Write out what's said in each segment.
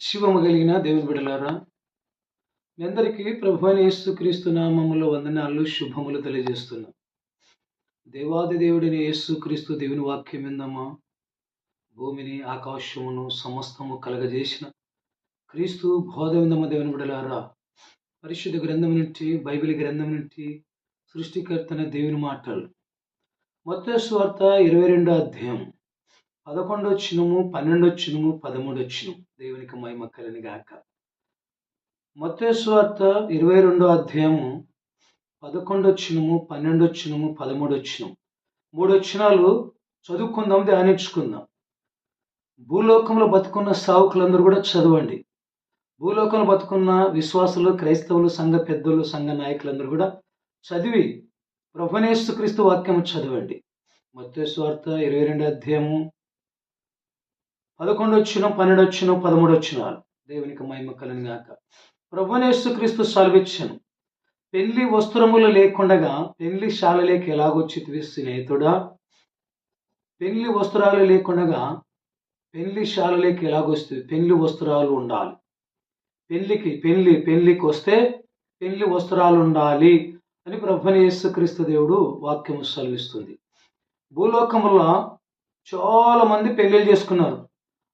శివము కలిగిన దేవుని బిడలారా మీ అందరికీ ప్రభు యేసుక్రీస్తు నామములో వందనాలు శుభములు తెలియజేస్తున్నా. దేవాది దేవుడిని యేసుక్రీస్తు దేవుని వాక్యం విందమ్మా భూమిని ఆకాశమును సమస్తము కలగజేసిన క్రీస్తు బోధ విందమ్మ దేవుని బిడలారా పరిశుద్ధ గ్రంథం నుండి బైబిల్ గ్రంథం నుండి సృష్టికర్తన దేవుని మాటలు. మొత్త స్వార్త ఇరవై రెండో అధ్యాయం పదకొండు వచ్చినము పన్నెండు వచ్చినము పదమూడు వచ్చినము దేవునికి మహిమ కలిని గాక. మత్స్వార్త ఇరవై రెండో అధ్యాయము పదకొండు వచ్చినము పన్నెండు వచ్చినము పదమూడు వచ్చినం మూడు వచ్చినాలు చదువుకుందాం ధ్యానించుకుందాం. భూలోకంలో బతుకున్న సావుకులందరూ కూడా చదవండి. భూలోకంలో బతుకున్న విశ్వాసులు క్రైస్తవులు సంఘ పెద్దలు సంఘ నాయకులందరూ కూడా చదివి ప్రభునేస్తు క్రీస్తు వాక్యము చదవండి. మత్స్వార్త ఇరవై రెండు అధ్యాయము పదకొండు వచ్చిన పన్నెండు వచ్చిన పదమూడు వచ్చినాలు దేవునికి మహిమ కలని గాక. ప్రభునేస్తు క్రీస్తు సెలవిచ్చను. పెళ్ళి వస్త్రములు లేకుండగా పెళ్ళి శాలలేకి ఎలాగొచ్చి స్నేహితుడా? పెళ్ళి వస్త్రాలు లేకుండగా పెళ్ళి శాలలేకి ఎలాగొస్తుంది పెళ్ళి వస్త్రాలు ఉండాలి. పెళ్ళికి పెళ్ళి పెళ్ళికి వస్తే పెళ్ళి వస్త్రాలు ఉండాలి అని ప్రభునేస్తు క్రీస్తు దేవుడు వాక్యం సెలవిస్తుంది. భూలోకములో చాలా మంది పెళ్ళిళ్ళు చేసుకున్నారు.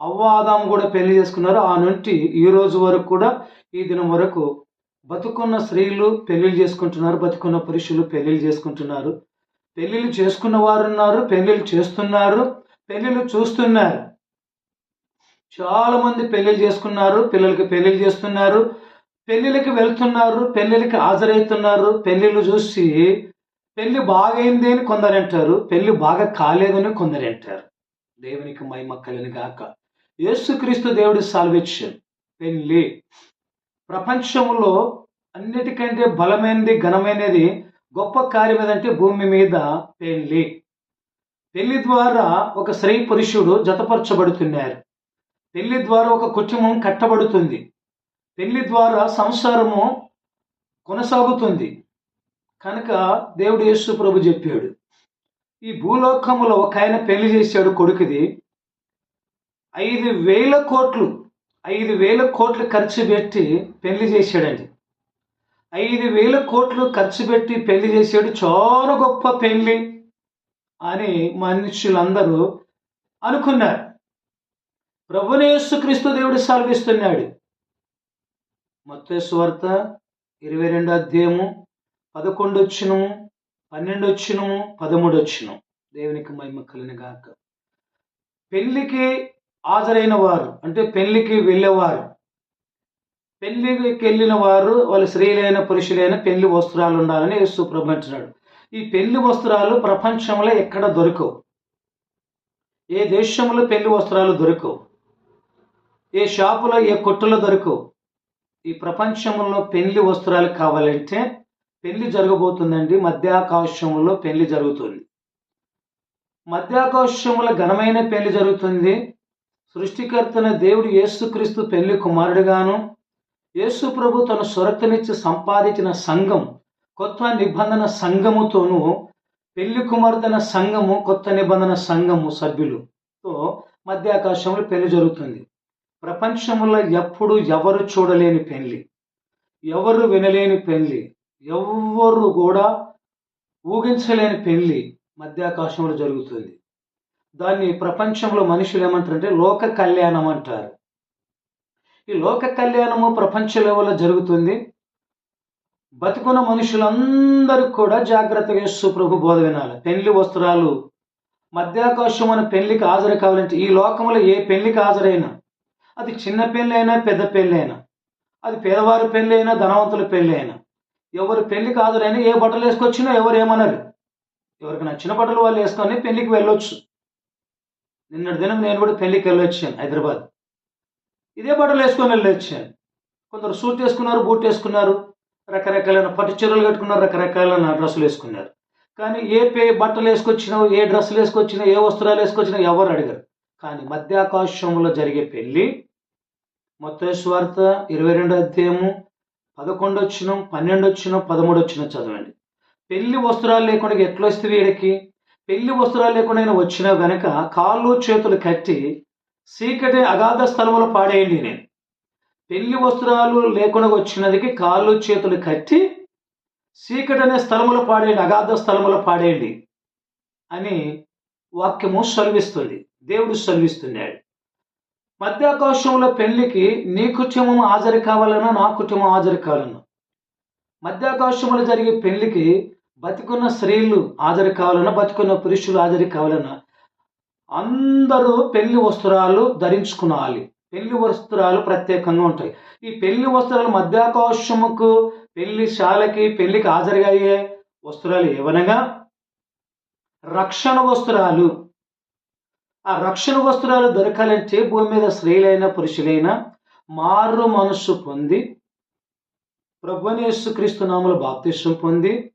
అవ్వ ఆదాము కూడా పెళ్ళి చేసుకున్నారు. ఆ నుండి ఈ రోజు వరకు కూడా ఈ దినం వరకు బతుకున్న స్త్రీలు పెళ్ళిళ్ళు చేసుకుంటున్నారు బతుకున్న పురుషులు పెళ్ళిళ్ళు చేసుకుంటున్నారు. పెళ్ళిళ్ళు చేసుకున్న వారు ఉన్నారు పెళ్ళిళ్ళు చేస్తున్నారు పెళ్ళిళ్ళు చూస్తున్నారు. చాలా మంది పెళ్ళిళ్ళు చేసుకున్నారు పిల్లలకి పెళ్ళిళ్ళు చేస్తున్నారు పెళ్ళిళ్ళకి వెళ్తున్నారు పెళ్ళిళ్ళకి హాజరవుతున్నారు. పెళ్ళిళ్ళు చూసి పెళ్ళి బాగైంది అని కొందరు అంటారు పెళ్ళి బాగా కాలేదని కొందరు అంటారు దేవునికి మైమక్కలని కలిని గాక. యేసుక్రీస్తు దేవుడి సాల్వేషన్. పెళ్ళి ప్రపంచంలో అన్నిటికంటే బలమైనది ఘనమైనది గొప్ప కార్యం ఏదంటే భూమి మీద పెళ్ళి పెళ్ళి ద్వారా ఒక స్త్రీ పురుషుడు జతపరచబడుతున్నారు పెళ్ళి ద్వారా ఒక కుటుంబం కట్టబడుతుంది. పెళ్ళి ద్వారా సంసారము కొనసాగుతుంది. కనుక దేవుడు యేసు ప్రభు చెప్పాడు. ఈ భూలోకంలో ఒక ఆయన పెళ్ళి చేశాడు కొడుకుది. ఐదు వేల కోట్లు ఐదు వేల కోట్లు ఖర్చు పెట్టి పెళ్ళి చేశాడండి. ఐదు వేల కోట్లు ఖర్చు పెట్టి పెళ్ళి చేశాడు. చాలా గొప్ప పెళ్ళి అని మనుషులందరూ అనుకున్నారు. ప్రభునేసుక్రీస్తు దేవుడు సెలవిస్తున్నాడు. మొత్తేశ్వార్త ఇరవై రెండు అధ్యాయము పదకొండు వచ్చినము పన్నెండు వచ్చినము పదమూడు వచ్చినము. దేవునికి మహిమ కలిగిన గాక. పెళ్ళికి హాజరైన వారు అంటే పెళ్ళికి వెళ్ళేవారు. పెళ్ళికి వెళ్ళిన వారు వాళ్ళ స్త్రీలైన పురుషులైన పెళ్ళి వస్త్రాలు ఉండాలని యేసు ఈ పెళ్ళి వస్త్రాలు ప్రపంచంలో ఎక్కడ దొరకవు. ఏ దేశంలో పెళ్ళి వస్త్రాలు దొరకవు. ఏ షాపులో ఏ కొట్టులో దొరకవు. ఈ ప్రపంచంలో పెళ్ళి వస్త్రాలు కావాలంటే పెళ్ళి జరగబోతుందండి. మధ్యాకాశంలో పెళ్ళి జరుగుతుంది. మధ్యాకాశంలో ఘనమైన పెళ్ళి జరుగుతుంది. సృష్టికర్తన దేవుడు యేసుక్రీస్తు పెళ్ళి కుమారుడుగాను. యేసు ప్రభు తన సొరతనిచ్చి సంపాదించిన సంఘం కొత్త నిబంధన సంఘముతోనూ పెళ్ళి కుమారుతన సంఘము కొత్త నిబంధన సంఘము సభ్యులుతో మధ్యాకాశంలో పెళ్ళి జరుగుతుంది. ప్రపంచంలో ఎప్పుడు ఎవరు చూడలేని పెళ్ళి ఎవరు వినలేని పెళ్ళి ఎవ్వరు కూడా ఊహించలేని పెళ్ళి మధ్యాకాశంలో జరుగుతుంది. దాన్ని ప్రపంచంలో మనుషులు ఏమంటారంటే లోక కళ్యాణం అంటారు. ఈ లోక కళ్యాణము ప్రపంచ లెవెల్లో జరుగుతుంది. బతుకున్న మనుషులందరూ కూడా జాగ్రత్తగా యేసు ప్రభు బోధ వినాలి. పెళ్ళి వస్త్రాలు మధ్యాకాశం అనే పెళ్ళికి హాజరు కావాలంటే ఈ లోకంలో ఏ పెళ్ళికి హాజరైనా అది చిన్న పెళ్ళి అయినా పెద్ద పెళ్ళి అయినా అది పేదవారి పెళ్ళి అయినా ధనవంతుల పెళ్ళి అయినా ఎవరు పెళ్ళికి హాజరైనా ఏ బట్టలు వేసుకొచ్చినా ఎవరు ఏమన్నారు ఎవరికి నచ్చిన బట్టలు వాళ్ళు వేసుకొని పెళ్ళికి వెళ్ళొచ్చు. నిన్నటి దినం నేను కూడా పెళ్ళికి వెళ్ళొచ్చాను హైదరాబాద్. ఇదే బట్టలు వేసుకొని వెళ్ళొచ్చాను. కొందరు సూట్ వేసుకున్నారు బూట్ వేసుకున్నారు రకరకాలైన పట్టు చీరలు కట్టుకున్నారు రకరకాలైన డ్రెస్సులు వేసుకున్నారు. కానీ ఏ పే బట్టలు వేసుకొచ్చినావు ఏ డ్రెస్సులు వేసుకొచ్చినా ఏ వస్త్రాలు వేసుకొచ్చినా ఎవరు అడిగారు. కానీ మధ్యాకాశంలో జరిగే పెళ్ళి మొత్తేశ్వార్త ఇరవై రెండు అధ్యాయము పదకొండు వచ్చిన పన్నెండు వచ్చిన పదమూడు వచ్చిన చదవండి. పెళ్ళి వస్త్రాలు లేకుండా ఎట్లా వస్తే వీడికి? పెళ్ళి వస్త్రాలు లేకుండా వచ్చిన వెనక కాళ్ళు చేతులు కట్టి సీకటి అగాధ స్థలములు పాడేయండి నేను. పెళ్ళి వస్త్రాలు లేకుండా వచ్చినదికి కాళ్ళు చేతులు కట్టి సీకటనే అనే పాడేయండి అగాధ స్థలములు పాడేయండి అని వాక్యము సెలవిస్తుంది దేవుడు సెలవిస్తున్నాడు. మధ్యాకాశంలో పెళ్ళికి నీ కుటుంబం హాజరు కావాలన్నా నా కుటుంబం హాజరు కావాలన్నా మధ్యాకాశంలో జరిగే పెళ్ళికి బతికున్న స్త్రీలు హాజరు కావాలన్నా బతికున్న పురుషులు హాజరు కావాలన్నా అందరూ పెళ్ళి వస్త్రాలు ధరించుకునాలి. పెళ్ళి వస్త్రాలు ప్రత్యేకంగా ఉంటాయి. ఈ పెళ్ళి వస్త్రాలు మధ్యాకాశముకు పెళ్ళి శాలకి పెళ్ళికి హాజరుగా అయ్యే వస్త్రాలు ఏవనగా? రక్షణ వస్త్రాలు. ఆ రక్షణ వస్త్రాలు దొరకాలంటే భూమి మీద స్త్రీలైన పురుషులైన మారు మనస్సు పొంది ప్రభునేసు క్రీస్తు నామలు బాప్తిష్టం పొంది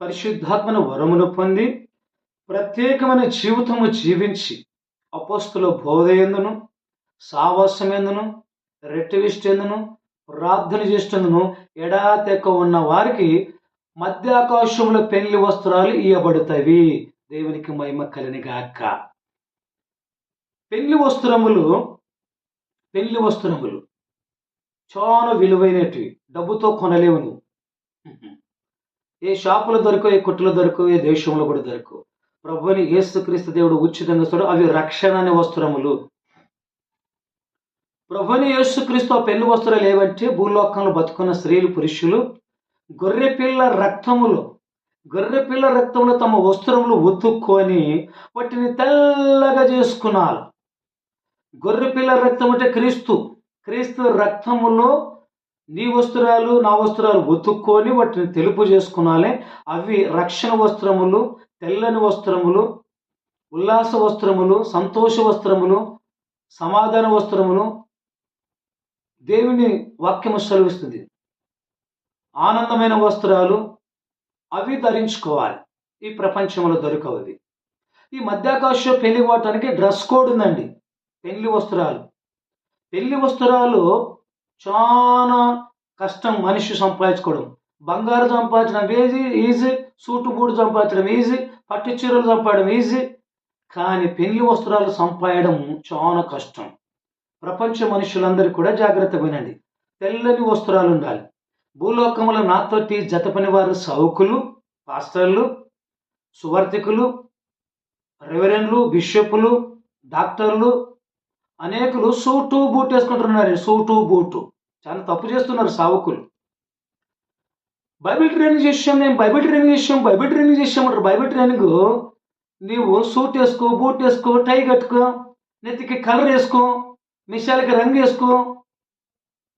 పరిశుద్ధాత్మన వరమును పొంది ప్రత్యేకమైన జీవితము జీవించి అపోస్తుల బోధయందును సావాసమెందును రెట్టివిష్టెందును ప్రార్థన చేస్తుందును ఎడాతెక్క ఉన్న వారికి మధ్య ఆకాశంలో పెళ్ళి వస్త్రాలు ఇవ్వబడతాయి దేవునికి మహిమ కలినిగాక పెళ్ళి వస్త్రములు పెళ్ళి వస్త్రములు చాలా విలువైనటివి. డబ్బుతో కొనలేవు నువ్వు. ఏ షాపులో దొరకవు ఏ కొట్టులో దొరకవు ఏ దేశంలో కూడా దొరకవు. ప్రభుని యేసుక్రీస్తు దేవుడు ఉచితంగా ఇస్తాడు అవి రక్షణ అనే వస్త్రములు. ప్రభుని యేసుక్రీస్తు ఆ పెళ్ళి వస్త్రాలు ఏవంటే భూలోకంలో బతుకున్న స్త్రీలు పురుషులు గొర్రెపిల్ల రక్తములు. గొర్రెపిల్ల రక్తములు తమ వస్త్రములు ఉతుక్కొని వాటిని తెల్లగా చేసుకున్నారు. గొర్రెపిల్ల రక్తం అంటే క్రీస్తు. క్రీస్తు రక్తములో నీ వస్త్రాలు నా వస్త్రాలు ఉతుక్కొని వాటిని తెలుపు చేసుకునాలి. అవి రక్షణ వస్త్రములు తెల్లని వస్త్రములు ఉల్లాస వస్త్రములు సంతోష వస్త్రములు సమాధాన వస్త్రములు. దేవుని వాక్యము సెలవిస్తుంది. ఆనందమైన వస్త్రాలు అవి ధరించుకోవాలి. ఈ ప్రపంచంలో దొరకవది. ఈ మధ్యాకాశ పెళ్ళి పోవటానికి డ్రెస్ కోడ్ ఉందండి. పెళ్ళి వస్త్రాలు. పెళ్ళి వస్త్రాలు చాలా కష్టం మనిషి సంపాదించుకోవడం. బంగారు సంపాదించడం ఈజీ ఈజీ సూటు బూటు సంపాదించడం ఈజీ పట్టు చీరలు సంపాదడం ఈజీ కానీ పెళ్ళి వస్త్రాలు సంపాదడం చాలా కష్టం. ప్రపంచ మనుషులందరూ కూడా జాగ్రత్త వినండి తెల్లని వస్త్రాలు ఉండాలి. భూలోకంలో నాతోటి జత పనివారు సౌకులు పాస్టర్లు సువర్తికులు రెవరెన్లు బిషప్లు డాక్టర్లు అనేకులు సూటు బూట్ వేసుకుంటున్నారు. Suit boot. చాలా తప్పు చేస్తున్నారు సావుకులు. బైబిల్ ట్రైనింగ్ చేసాం నేను బైబిల్ ట్రైనింగ్ చేసాం బైబిల్ ట్రైనింగ్ చేసామంటారు బైబిల్ ట్రైనింగ్ నీవు సూట్ వేసుకో బూట్ వేసుకో టై కట్టుకో నెత్తికి కలర్ వేసుకో మిషాలకి రంగు వేసుకో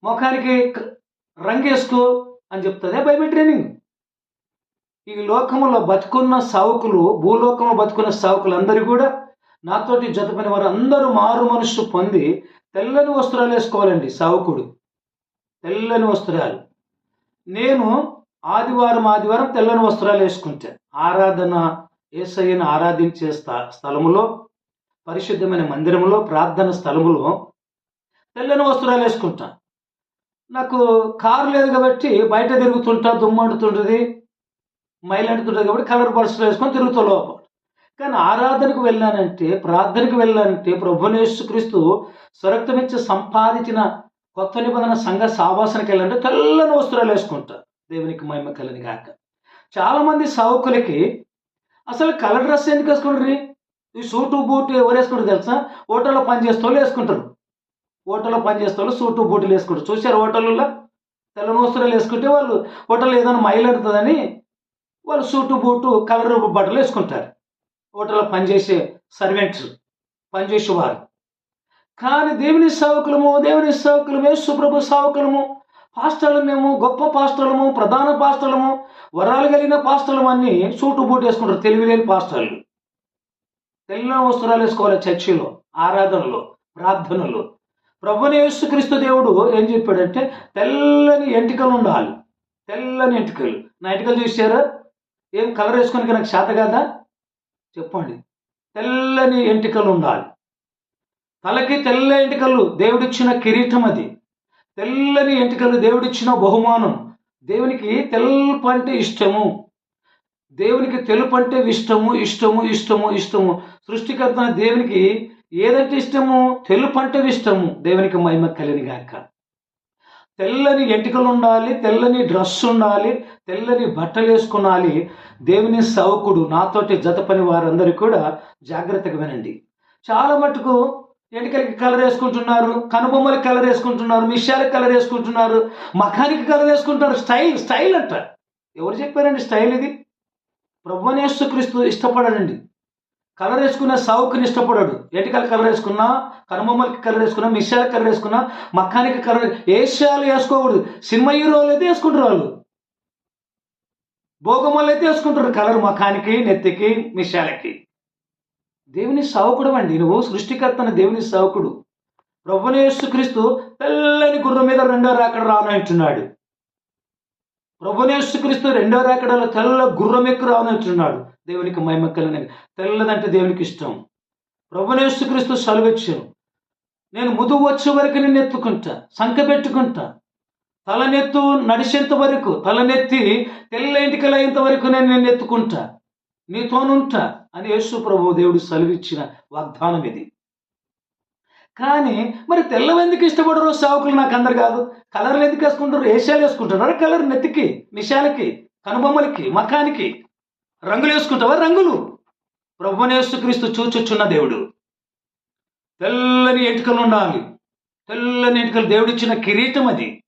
ముఖానికి రంగు వేసుకో అని చెప్తుందే బైబిల్ ట్రైనింగ్. ఈ లోకంలో బతుకున్న సావుకులు భూలోకంలో బతుకున్న సావుకులు అందరూ కూడా నాతోటి జతపని వారు అందరూ మారు మనస్సు పొంది తెల్లని వస్త్రాలు వేసుకోవాలండి సావుకుడు. తెల్లని వస్త్రాలు. నేను ఆదివారం ఆదివారం తెల్లని వస్త్రాలు వేసుకుంటా. ఆరాధన ఏసయ్యను ఆరాధించే స్థా స్థలములో పరిశుద్ధమైన మందిరములో ప్రార్థన స్థలములో తెల్లని వస్త్రాలు వేసుకుంటా. నాకు కారు లేదు కాబట్టి బయట తిరుగుతుంటా దుమ్మంటుతుంటుంది మైలంటుతుంటుంది కాబట్టి కలర్ పర్సులు వేసుకొని తిరుగుతా లోపల. కానీ ఆరాధనకు వెళ్ళానంటే ప్రార్థనకు వెళ్ళానంటే ప్రభునేశ్వక్రీస్తు స్వరక్తమిచ్చి సంపాదించిన కొత్త నిబంధన సంఘ సావాసనకి వెళ్ళాలంటే తెల్లని వస్త్రాలు వేసుకుంటారు దేవునికి మహిమ కలని గాక. చాలామంది సావుకులకి అసలు కలర్ డ్రెస్ ఎందుకు వేసుకుంటారు ఈ సూటు బూటు ఎవరు వేసుకుంటారు తెలుసా? హోటల్లో పనిచేసే వాళ్ళు వేసుకుంటారు. హోటల్లో పనిచేసే వాళ్ళు సూటు బూటులు వేసుకుంటారు. చూశారు హోటల్లో తెల్లని వస్త్రాలు వేసుకుంటే వాళ్ళు హోటల్లో ఏదైనా మైలాడుతుందని వాళ్ళు సూటు బూటు కలర్ బట్టలు వేసుకుంటారు. హోటల్లో పనిచేసే సర్వెంట్స్ పనిచేసేవారు కానీ దేవుని సేవకులము దేవుని సేవకులమే సుప్రభు సేవకులము. పాస్టర్లు మేము గొప్ప పాస్టర్లము ప్రధాన పాస్టర్లము వరాలు కలిగిన పాస్టర్లు అన్ని సూటు బూట్ వేసుకుంటారు. తెలివి లేని పాస్టర్లు. తెల్లని వస్త్రాలు వేసుకోవాలి చర్చిలో ఆరాధనలో ప్రార్థనలో. ప్రభుని యేసుక్రీస్తు దేవుడు ఏం చెప్పాడంటే తెల్లని ఎంటికలు ఉండాలి. తెల్లని ఎంటికలు. నా ఎంటికలు చూసారా ఏం కలర్ వేసుకోనికి నాకు చేత కదా? చెప్పండి. తెల్లని ఎంటికలు ఉండాలి తలకి తెల్ల ఎంటికలు దేవుడిచ్చిన కిరీటం అది తెల్లని ఎంటికలు దేవుడిచ్చిన బహుమానం. దేవునికి తెలుపు అంటే ఇష్టము. దేవునికి తెలుపు అంటే ఇష్టము ఇష్టము ఇష్టము. ఇష్టము సృష్టికర్త దేవునికి ఏదంటే ఇష్టము తెలుపు అంటే ఇష్టము దేవునికి మహిమ కలిని గాక. తెల్లని ఎంటికలు ఉండాలి తెల్లని డ్రెస్ ఉండాలి తెల్లని బట్టలు వేసుకునాలి దేవుని సౌకుడు నాతోటి జత పని వారందరూ కూడా జాగ్రత్తగా వినండి. చాలా మటుకు ఎంటికలకి కలర్ వేసుకుంటున్నారు కనుబొమ్మలకి కలర్ వేసుకుంటున్నారు మిషాలకి కలర్ వేసుకుంటున్నారు మఖానికి కలర్ వేసుకుంటున్నారు. స్టైల్ స్టైల్ అంట. ఎవరు చెప్పారండి స్టైల్ ఇది? ప్రభునేశ్వ క్రీస్తు ఇష్టపడనండి కలర్ వేసుకున్న సౌకుని ఇష్టపడాడు ఎంటికల కలర్ వేసుకున్నా కనుమమ్మలకి కలర్ వేసుకున్నా మిషాలకి కలర్ వేసుకున్నా మఖానికి కలర్ ఏషియాలు వేసుకోకూడదు. సినిమా హీరోలు అయితే వేసుకుంటారు వాళ్ళు. భోగమ్మలు అయితే వేసుకుంటారు కలర్ మఖానికి నెత్తికి మిషాలకి దేవుని సావుకుడు అండి నువ్వు సృష్టికర్తన దేవుని సావుకుడు. ప్రభునేసు క్రీస్తు తెల్లని గుర్రం మీద రెండో రాకడ రానంటున్నాడు ప్రభునేశ్వ క్రీస్తు రెండో రాకడలో తెల్ల గుర్రం ఎక్కువ రానంటున్నాడు దేవునికి మైమక్కలని తెల్లదంటే దేవునికి ఇష్టం. ప్రభునేశ్వ క్రీస్తు సెలవిచ్చాను నేను ముదువు వచ్చే వరకు నేను ఎత్తుకుంటా సంఖ పెట్టుకుంటా. తలనెత్తు నడిచేంత వరకు తలనెత్తి తెల్ల ఇంటికలు అయ్యేంత వరకు నేను నేను ఎత్తుకుంటా. నీతోనుంటా అని యేసు ప్రభు దేవుడు సెలవిచ్చిన వాగ్దానం ఇది. కానీ మరి తెల్లవెందుకు ఇష్టపడరు? సావుకులు నాకు అందరు కాదు. కలర్లు ఎందుకు వేసుకుంటారు? ఏషియాలు వేసుకుంటున్నారు. కలర్ నెత్తికి మిషాలకి కనుబొమ్మలకి మకానికి. రంగులు వేసుకుంటావా? రంగులు. ప్రభునేసు క్రీస్తు చూచొచ్చున్న దేవుడు. తెల్లని ఎంటుకలు ఉండాలి. తెల్లని ఎంటుకలు దేవుడిచ్చిన కిరీటం అది.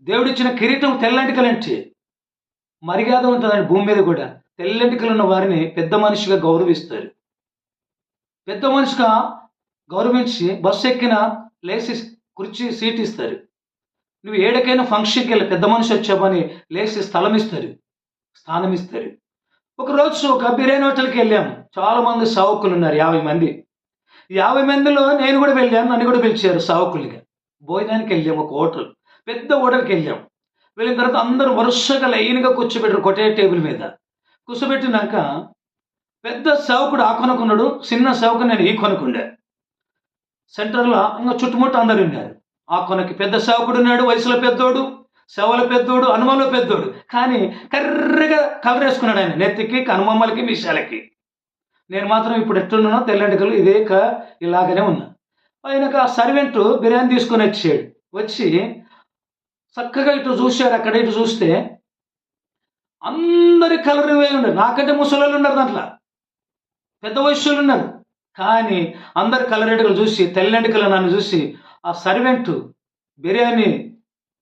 దేవుడిచ్చిన కిరీటం తెల్లంటికలు అంటే మర్యాద ఉంటుందండి భూమి మీద కూడా. తెల్లంటికలు ఉన్న వారిని పెద్ద మనిషిగా గౌరవిస్తారు. పెద్ద మనిషిగా గవర్నమెంట్ బస్సు ఎక్కిన లేచి కుర్చీ సీట్ ఇస్తారు. నువ్వు ఏడకైనా ఫంక్షన్కి వెళ్ళి పెద్ద మనిషి వచ్చామని లేచి స్థలం ఇస్తారు స్థానం ఇస్తారు. ఒకరోజు ఒక బిర్యానీ హోటల్కి వెళ్ళాము చాలా మంది సావుకులు ఉన్నారు యాభై మంది. యాభై మందిలో నేను కూడా వెళ్ళాను నన్ను కూడా పిలిచారు సావుకులుగా. భోజనానికి వెళ్ళాము ఒక హోటల్ పెద్ద హోటల్కి వెళ్ళాం. వెళ్ళిన తర్వాత అందరూ వరుసగా లైన్గా కూర్చోబెట్టారు కొట్టే టేబుల్ మీద. కూర్చోబెట్టినాక పెద్ద సేవకుడు ఆ కొనుక్కున్నాడు చిన్న సేవకుడు నేను ఈ కొనుక్కుండే సెంటర్లో ఇంకా చుట్టుముట్టు అందరు ఉన్నారు. ఆ కొనకి పెద్ద సేవకుడు ఉన్నాడు వయసులో పెద్దోడు సేవల పెద్దోడు హనుమంలో పెద్దోడు. కానీ కర్రగా కలర్ వేసుకున్నాడు ఆయన నెత్తికి కనుమమ్మలకి మిషాలకి నేను మాత్రం ఇప్పుడు ఎట్టున్నానో తెల్లంటికలు ఇదే ఇలాగనే ఉన్నా. ఆయనకు ఆ సర్వెంట్ బిర్యానీ తీసుకొని వచ్చాడు. వచ్చి చక్కగా ఇటు చూశాడు అక్కడ ఇటు చూస్తే అందరి కలర్ వేయి ఉన్నారు నాకంటే ముసలోళ్ళు ఉన్నారు దాంట్లో. పెద్ద వయసులు ఉన్నారు. కానీ అందరు కలరెంటికలు చూసి తెల్లంటికలు నన్ను చూసి ఆ సర్వెంట్ బిర్యానీ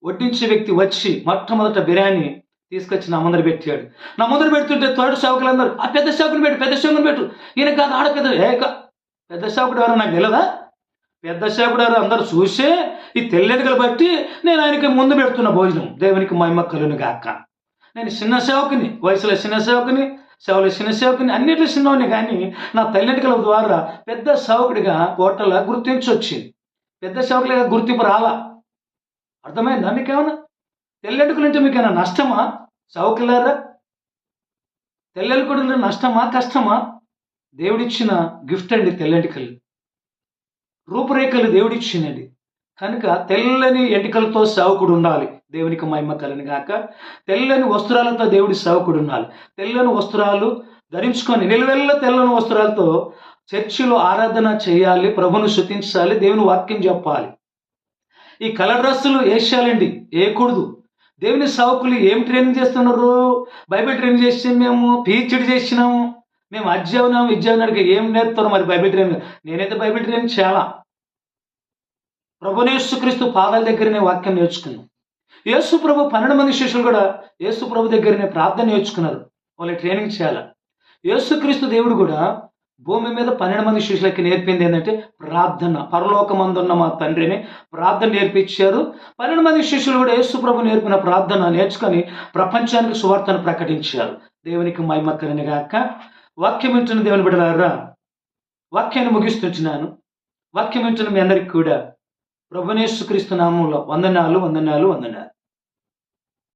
వడ్డించే వ్యక్తి వచ్చి మొట్టమొదట బిర్యానీ తీసుకొచ్చి నా ముందర పెట్టాడు. నా ముందర పెడుతుంటే తోడు సేవకులు అందరూ ఆ పెద్ద సేవకుని పెట్టు పెద్ద సేవకుని పెట్టు. ఈయన కాదు ఆడ పెద్ద ఏ పెద్ద సేవకుడు ఎవరో నాకు తెలియదా పెద్ద సేవకుడు ఎవరు అందరూ చూసే ఈ తెల్లెడుకలు బట్టి నేను ఆయనకి ముందు పెడుతున్న భోజనం దేవునికి మహిమ కలును గాక. నేను చిన్న సేవకుని వయసులో చిన్న సేవకుని సేవలు చిన్న సేవకుని అన్నిట్లో చిన్నవాడిని కానీ నా తెల్లెటికల ద్వారా పెద్ద సేవకుడిగా కోటల గుర్తించొచ్చింది పెద్ద సేవకులుగా గుర్తింపు రాలా? అర్థమైందా మీకేమన్నా? తెల్లెడుకులు అంటే మీకేమైనా నష్టమా? సౌకులారా తెల్లెడుకులు నష్టమా? కష్టమా? దేవుడిచ్చిన గిఫ్ట్ అండి తెల్లెంటికలు రూపురేఖలు దేవుడిచ్చిందండి. కనుక తెల్లని ఎంటికలతో సేవకుడు ఉండాలి. దేవునికి మహిమ కలని గాక. తెల్లని వస్త్రాలతో దేవుడి సేవకుడు ఉండాలి. తెల్లని వస్త్రాలు ధరించుకొని నిలువెల్ల తెల్లని వస్త్రాలతో చర్చిలో ఆరాధన చేయాలి ప్రభును శృతించాలి దేవుని వాక్యం చెప్పాలి. ఈ కలర్ డ్రెస్సులు వేసేయాలండి వేయకూడదు దేవుని సేవకులు ఏం ట్రైనింగ్ చేస్తున్నారు? బైబిల్ ట్రైనింగ్ చేసి మేము పీహెచ్డి చేసినాము. మేము అధ్యయనం విద్యావనానికి ఏం నేర్పుతారు మరి బైబిల్ ట్రైనింగ్. నేనైతే బైబిల్ ట్రైనింగ్ చాలా ప్రభునేసు క్రీస్తు పాదాల దగ్గరనే వాక్యం నేర్చుకున్నాం. యేసు ప్రభు పన్నెండు మంది శిష్యులు కూడా యేసు ప్రభు దగ్గరనే ప్రార్థన నేర్చుకున్నారు. వాళ్ళకి ట్రైనింగ్ చేయాలి? యేసుక్రీస్తు దేవుడు కూడా భూమి మీద పన్నెండు మంది శిష్యులకి నేర్పింది ఏంటంటే ప్రార్థన. పరలోకమందున్న మా తండ్రిని ప్రార్థన నేర్పించారు. పన్నెండు మంది శిష్యులు కూడా యేసు ప్రభు నేర్పిన ప్రార్థన నేర్చుకొని ప్రపంచానికి సువార్తను ప్రకటించారు. దేవునికి మైమక్కరని గాక. వాక్యం వింటున్న దేవుని బిడ్డలారా వాక్యాన్ని ముగిస్తున్నాను వాక్యం వింటున్న మీ అందరికి కూడా ప్రభునేశ్వక్రీస్తు నామంలో వందనాలు వందనాలు వందనాలు.